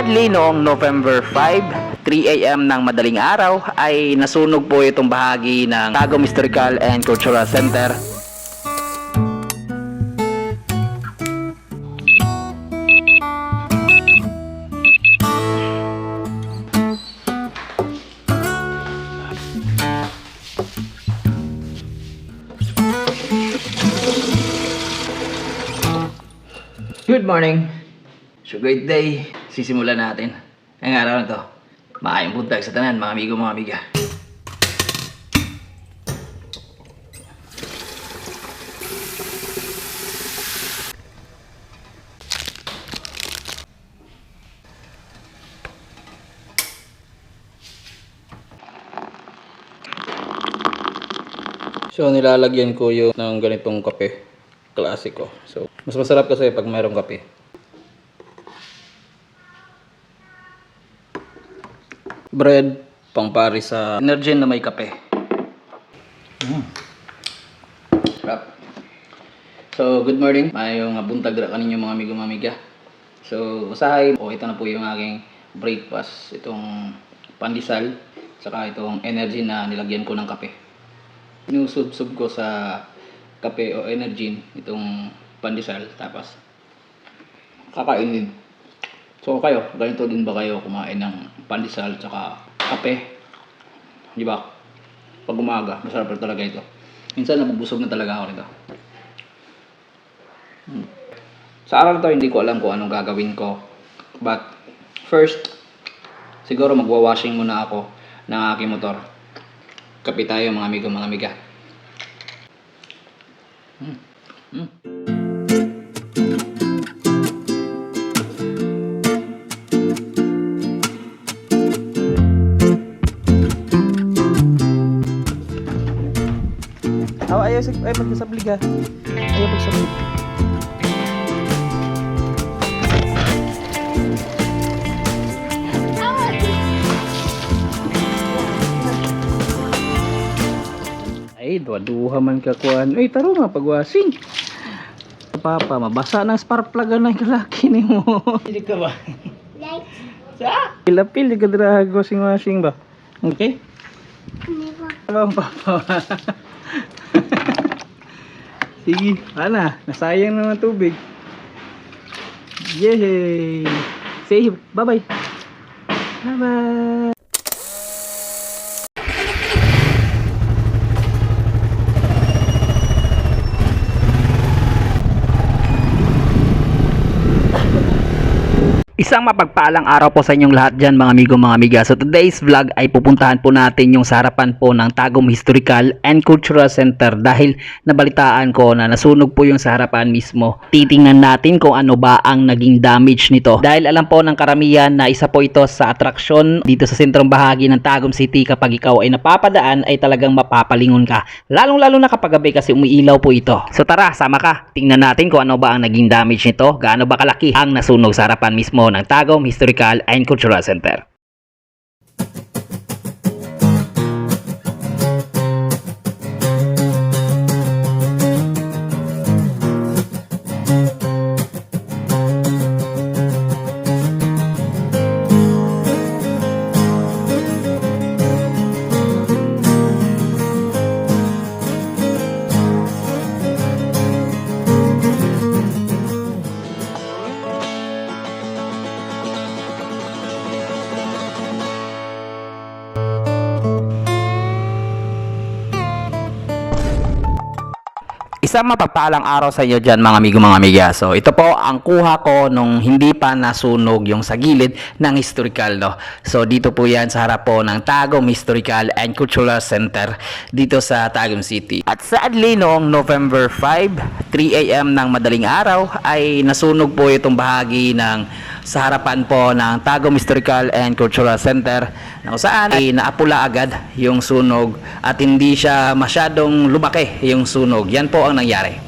sadly noong November 5, 3 a.m. ng madaling araw ay nasunog po itong bahagi ng Tagum Historical and Cultural Center. Good morning! So great day, sisimulan natin. Ngayong araw na to, maayong buntag sa tanan, mga amigo, mga amiga. So nilalagyan ko yung ng ganitong kape, klasiko. So mas masarap kasi pag mayroong kape. Bread, pangpari sa energy na may kape. Mm. Sarap. So, good morning. Mayong buntag ra kaninyo mga amigo mga amiga. So, usahay, o ito na po yung aking breakfast. Itong pandesal, saka itong energy na nilagyan ko ng kape. Inusub-sub ko sa kape o energy itong pandesal. Tapos, kakainin. So kayo, ganito din ba kayo kumain ng pandesal tsaka kape? Di ba? Pag umaga, masarap talaga ito. Minsan nabubusog na talaga ako nito. Hmm. Sa araw to, hindi ko alam kung anong gagawin ko. But, first, siguro magwa-washing muna ako ng aking motor. Kape tayo mga amigo, mga amiga. Hmm. Sa ay pagkasablig ha. Ayaw pagsablig. Ay, duwa-duha man ka kuan. Ay, taro nga pagwasing. Papa, mabasa ng spark plug na yung kalaki ni mo. Hindi ka ba? Pilapil, di ka dira washing-washing ba? Okay? Ano ang papa? Sige, ana, nasayang naman tubig. Yay! Say bye-bye. Bye-bye. Isang mapagpalang araw po sa inyong lahat dyan mga amigo mga amiga. So today's vlog ay pupuntahan po natin yung sa harapan po ng Tagum Historical and Cultural Center dahil nabalitaan ko na nasunog po yung sa harapan mismo. Titingnan natin kung ano ba ang naging damage nito. Dahil alam po ng karamihan na isa po ito sa atraksyon dito sa sentrong bahagi ng Tagum City kapag ikaw ay napapadaan ay talagang mapapalingon ka. Lalong lalo na kapag gabi kasi umiilaw po ito. So tara, sama ka. Tingnan natin kung ano ba ang naging damage nito. Gaano ba kalaki ang nasunog sa harapan mismo ng Tagum Historical and Cultural Center. Isang mapagpalang araw sa inyo dyan mga amigo mga amiga. So ito po ang kuha ko nung hindi pa nasunog yung sa gilid ng historical no. So dito po yan sa harap po ng Tagum Historical and Cultural Center dito sa Tagum City. At sadly noong November 5, 3 a.m. ng madaling araw ay nasunog po itong bahagi ng sa harapan po ng Tagum Historical and Cultural Center na saan ay naapula agad yung sunog at hindi siya masyadong lumaki yung sunog. Yan po ang nangyari.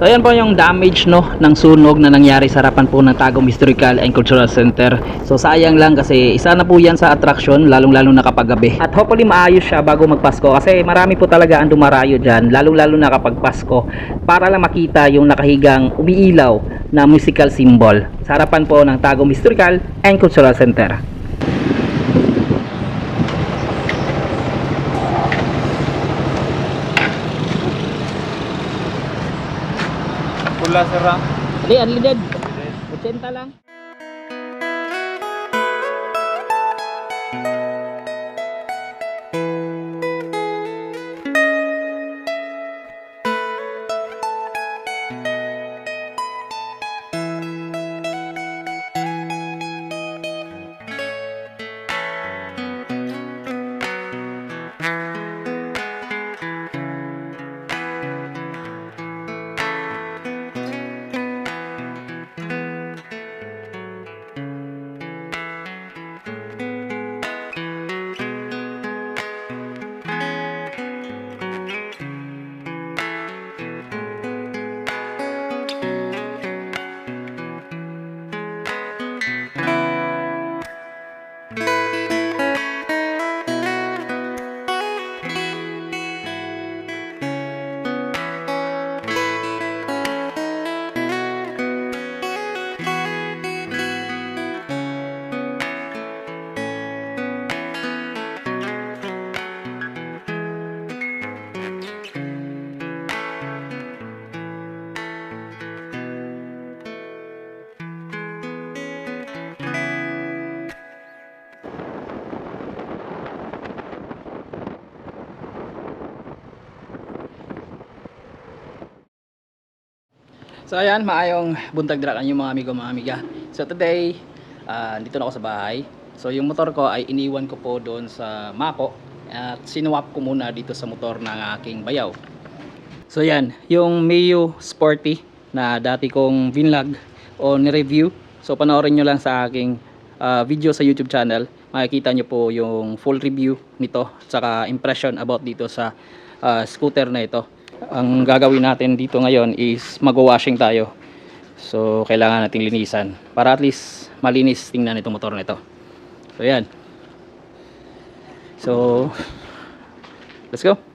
So ayan po yung damage no ng sunog na nangyari sa harapan po ng Tagum Historical and Cultural Center. So sayang lang kasi isa na po yan sa attraction lalong lalo na kapag gabi. At hopefully maayos siya bago magpasko kasi marami po talaga ang dumarayo dyan lalong lalo na kapag Pasko para lang makita yung nakahigang umiilaw na musical symbol sa harapan po ng Tagum Historical and Cultural Center. Pula serang. Ali, unlimited. 80 lang. So ayan, maayong buntag dira kanyo mga amigo mga amiga. So today, ah, dito na ako sa bahay. So yung motor ko ay iniwan ko po doon sa Mako at sinuwap ko muna dito sa motor ng aking bayaw. So yan, yung Mio Sporty na dati kong vinlog o ni-review. So panoorin nyo lang sa aking ah, video sa YouTube channel. Makikita nyo po yung full review nito saka impression about dito sa ah, scooter na ito. Ang gagawin natin dito ngayon is mag-washing tayo. So kailangan nating linisan para at least malinis tingnan itong motor na ito. So yan. So let's go.